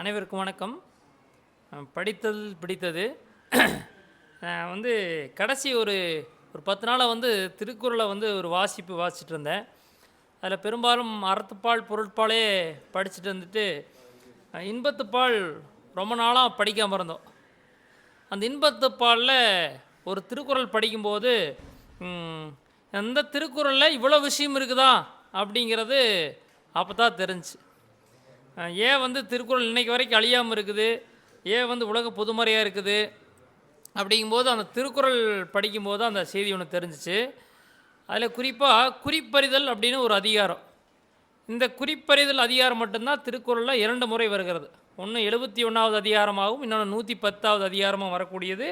அனைவருக்கும் வணக்கம். படித்தது படித்தல் பிடித்தது. நான் வந்து கடைசி ஒரு ஒரு பத்து நாளாக வந்து திருக்குறளை வந்து ஒரு வாசிப்பு வாசிச்சுட்டு இருந்தேன். அதில் பெரும்பாலும் அறத்துப்பால் பொருட்பாலே படிச்சுட்டு வந்துட்டு இன்பத்துப்பால் ரொம்ப நாளாக படிக்காமல் இருந்தோம். அந்த இன்பத்துப்பாலில் ஒரு திருக்குறள் படிக்கும்போது அந்த திருக்குறளில் இவ்வளோ விஷயம் இருக்குதா அப்படிங்கிறது அப்போ தான் தெரிஞ்சுச்சு ஏன் வந்து திருக்குறள் இன்றைக்கு வரைக்கும் அழியாமல் இருக்குது. ஏன் வந்து உலக பொதுமறையாக இருக்குது. அப்படிங்கும்போது அந்த திருக்குறள் படிக்கும்போது அந்த செய்தி ஒன்று தெரிஞ்சிச்சு. அதில் குறிப்பாக குறிப்பறிதல் அப்படின்னு ஒரு அதிகாரம். இந்த குறிப்பறிதல் அதிகாரம் மட்டும்தான் திருக்குறளில் இரண்டு முறை வருகிறது. ஒன்று எழுபத்தி ஒன்றாவது அதிகாரமாகவும் இன்னொன்று நூற்றி பத்தாவது அதிகாரமாக வரக்கூடியது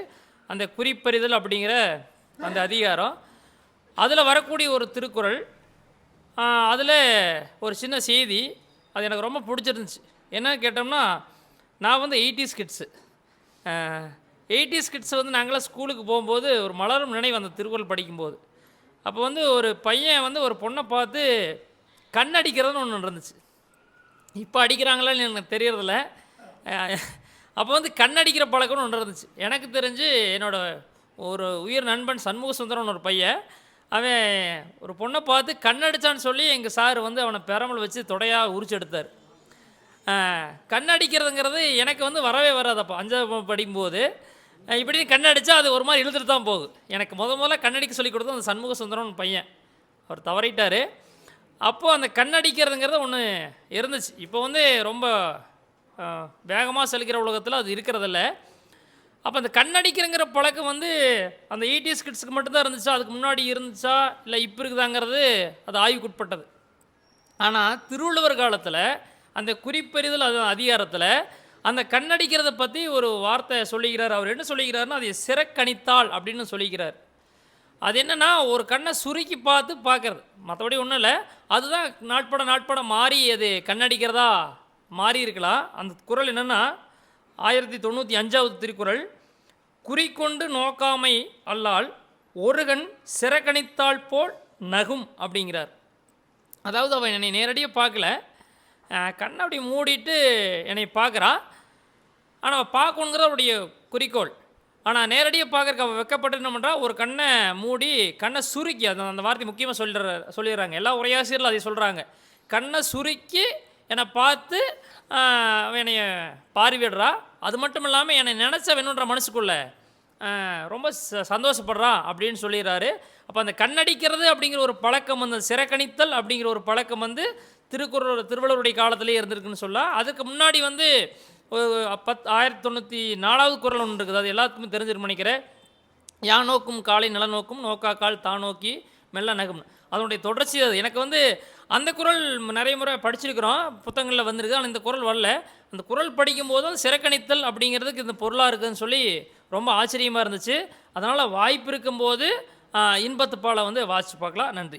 அந்த குறிப்பறிதல் அப்படிங்கிற அந்த அதிகாரம். அதில் வரக்கூடிய ஒரு திருக்குறள் அதில் ஒரு சின்ன செய்தி அது எனக்கு ரொம்ப பிடிச்சிருந்துச்சு. என்ன கேட்டோம்னா நான் வந்து எயிட்டிஸ் கிட்ஸு எயிட்டிஸ் கிட்ஸ் வந்து நாங்களாம் ஸ்கூலுக்கு போகும்போது ஒரு மலரும் நினைவு அந்த திருக்குறள் படிக்கும்போது. அப்போ வந்து ஒரு பையன் வந்து ஒரு பொண்ணை பார்த்து கண் அடிக்கிறதுன்னு ஒன்று இருந்துச்சு இப்போ அடிக்கிறாங்களான்னு எனக்கு தெரியறதில்ல. அப்போ வந்து கண் அடிக்கிற பழக்கம்னு ஒன்று இருந்துச்சு எனக்கு தெரிஞ்சு என்னோடய ஒரு உயிர் நண்பன் சண்முக சுந்தரம்னு ஒரு பையன் அவன் ஒரு பொண்ணை பார்த்து கண்ணடிச்சான்னு சொல்லி எங்கள் சார் வந்து அவனை பெரமல் வச்சு தொடையாக உரிச்சு எடுத்தார். கண்ணடிக்கிறதுங்கிறது எனக்கு வந்து வரவே வராது அப்போ அஞ்சாவது படிக்கும்போது இப்படி கண்ணடிச்சா அது ஒரு மாதிரி இழுத்துட்டு தான் போகுது. எனக்கு முத முதல்ல கண்ணடிக்க சொல்லி கொடுத்தது அந்த சண்முக சுந்தரம்னு பையன். அவர் தவறிட்டார். அப்போது அந்த கண்ணடிக்கிறதுங்கிறது ஒன்று இருந்துச்சு. இப்போ வந்து ரொம்ப வேகமாக செலுக்கிற உலகத்தில் அது இருக்கிறதில்ல. அப்போ அந்த கண்ணடிக்கிறங்கிற பழக்கம் வந்து அந்த எயிட்டிஸ் கிட்ஸுக்கு மட்டும்தான் இருந்துச்சா? அதுக்கு முன்னாடி இருந்துச்சா? இல்லை இப்போ இருக்குதாங்கிறது அது ஆய்வுக்குட்பட்டது. ஆனால் திருவள்ளுவர் காலத்தில் அந்த குறிப்பறிதல் அது அதிகாரத்தில் அந்த கண்ணடிக்கிறத பற்றி ஒரு வார்த்தை சொல்லிக்கிறார். அவர் என்ன சொல்லிக்கிறாருன்னா அதை சிறக்கணித்தாள் அப்படின்னு சொல்லிக்கிறார். அது என்னென்னா ஒரு கண்ணை சுருக்கி பார்த்து பார்க்குறது. மற்றபடி ஒன்றும் இல்லை. அதுதான் நாட்பட நாட்பட மாறி அது கண்ணடிக்கிறதா மாறி இருக்கலாம் அந்த குறள் என்னென்னா ஆயிரத்தி தொண்ணூற்றி அஞ்சாவது திருக்குறள் குறிக்கொண்டு நோக்காமை அல்லால் ஒருகன் சிறகணித்தாள் போல் நகும் அப்படிங்கிறார். அதாவது அவன் என்னை நேரடியாக பார்க்கல. கண்ணை அப்படி மூடிட்டு என்னை பார்க்குறா. ஆனால் அவள் பார்க்கணுங்கிறது அவருடைய குறிக்கோள். ஆனால் நேரடியாக பார்க்கறக்கு அவள் வெக்கப்பட்டு என்ன பண்ணுறா ஒரு கண்ணை மூடி கண்ணை சுருக்கி அந்த அந்த வார்த்தை முக்கியமாக சொல்லிடுற சொல்லிடுறாங்க. எல்லா உரையாசிரியர்களும் அதை சொல்கிறாங்க கண்ணை சுருக்கி என்னை பார்த்து என்னைய பார்வையிடுறா. அது மட்டும் இல்லாமல் என்னை நினச்ச வேணுன்ற மனசுக்குள்ள ரொம்ப ச சந்தோஷப்படுறா அப்படின்னு சொல்லிடுறாரு. அப்போ அந்த கண்ணடிக்கிறது அப்படிங்கிற ஒரு பழக்கம் வந்து சிறக்கணித்தல் அப்படிங்கிற ஒரு பழக்கம் வந்து திருக்குறள் திருவள்ளுவருடைய காலத்திலே இருந்திருக்குன்னு சொல்லலாம் அதுக்கு முன்னாடி வந்து ஒரு பத் ஆயிரத்தி தொண்ணூற்றி நாலாவது குரல் ஒன்று இருக்குது. அது எல்லாத்துக்குமே தெரிஞ்சிருக்கும் நினைக்கிறேன். யா நோக்கும் காலை நில நோக்கும் நோக்கா கால் தான் நோக்கி மெல்ல நகும். அதனுடைய தொடர்ச்சி அது. எனக்கு வந்து அந்த குரல் நிறைய முறை படிச்சிருக்கிறோம். புத்தகங்களில் வந்திருக்கு. ஆனால் இந்த குரல் வரல. அந்த குறள் படிக்கும்போது சிறக்கணித்தல் அப்படிங்கிறதுக்கு இந்த பொருளாக இருக்குதுன்னு சொல்லி ரொம்ப ஆச்சரியமாக இருந்துச்சு. அதனால் வாய்ப்பு இருக்கும்போது ஆஹ், இன்பத்து பாலை வந்து வாசித்து பார்க்கலாம். நன்றி.